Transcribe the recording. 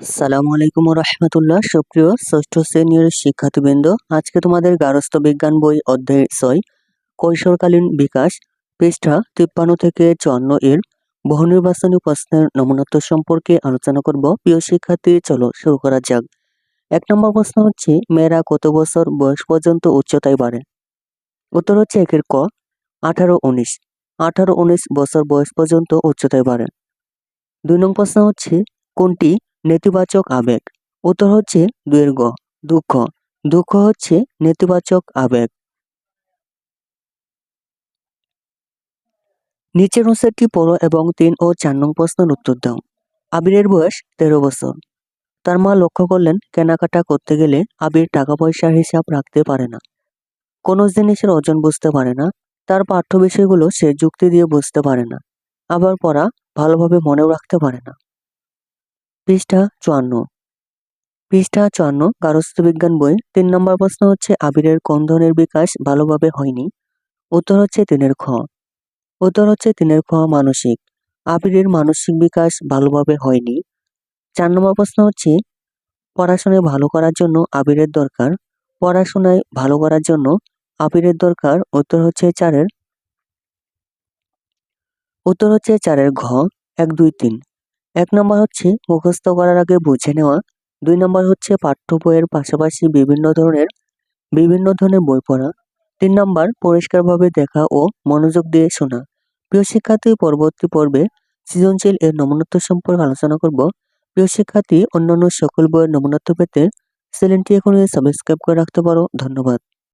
সালামু আলাইকুম রহমতুল্লাহ সুপ্রিয় ষষ্ঠ শ্রেণির শিক্ষার্থীবৃন্দ। আজকে তোমাদের গারস্থ বিজ্ঞান বই অধ্যায় ছয়, কৈশোরকালীন বিকাশ, পৃষ্ঠা তিপ্পান্ন থেকে চুয়ান্ন এর বহু নির্বাচনী প্রশ্নের নমনত্ব সম্পর্কে আলোচনা করব। প্রিয় শিক্ষার্থী, চলো শুরু করা যাক। এক নম্বর প্রশ্ন হচ্ছে, মেয়েরা কত বছর বয়স পর্যন্ত উচ্চতায় বাড়ে? উত্তর হচ্ছে একের ক, আঠারো উনিশ। আঠারো উনিশ বছর বয়স পর্যন্ত উচ্চতায় বাড়ে। দুই নং প্রশ্ন হচ্ছে, কোনটি নেতিবাচক আবেগ। উত্তর হচ্ছে দুয়ের দুঃখ। দুঃখ হচ্ছে নেতিবাচক আবেগ। নিচের অনুচ্ছেদটি পড়ো এবং তিন ও চার নং প্রশ্নের উত্তর দাও। আবিরের বয়স তেরো বছর। তার মা লক্ষ্য করলেন, কেনাকাটা করতে গেলে আবির টাকা পয়সার হিসাব রাখতে পারে না। কোনো জিনিসের ওজন বুঝতে পারে না। তার পাঠ্য বিষয়গুলো সে যুক্তি দিয়ে বুঝতে পারে না। আবার পড়া ভালোভাবে মনেও রাখতে পারে না। পৃষ্ঠা চুয়ান্ন। পৃষ্ঠা চুয়ান্ন গারস্থ বিজ্ঞান বই। তিন নম্বর প্রশ্ন হচ্ছে, আবিরের কোন ধরনের বিকাশ ভালোভাবে হয়নি? উত্তর হচ্ছে তিনের খ। উত্তর হচ্ছে তিনের খ, মানসিক। আবিরের মানসিক বিকাশ ভালোভাবে হয়নি। চার নম্বর প্রশ্ন হচ্ছে, পড়াশোনায় ভালো করার জন্য আবিরের দরকার? পড়াশোনায় ভালো করার জন্য আবিরের দরকার? উত্তর হচ্ছে চারের। উত্তর হচ্ছে চারের ঘ, এক, দুই, তিন। এক নম্বর হচ্ছে মুখস্থ করার আগে বুঝে নেওয়া। দুই নম্বর হচ্ছে পাঠ্য বইয়ের পাশাপাশি বিভিন্ন ধরনের বিভিন্ন ধরনের বই পড়া। তিন নম্বর, পরিষ্কারভাবে দেখা ও মনোযোগ দিয়ে শোনা। প্রিয় শিক্ষার্থী, পরবর্তী পর্বে সৃজনশীল এর নমনত্ব সম্পর্কে আলোচনা করব। প্রিয় শিক্ষার্থী, অন্যান্য সকল বইয়ের নমনত্ব পেতে চ্যানেলটি এখনই সাবস্ক্রাইব করে রাখতে পারো। ধন্যবাদ।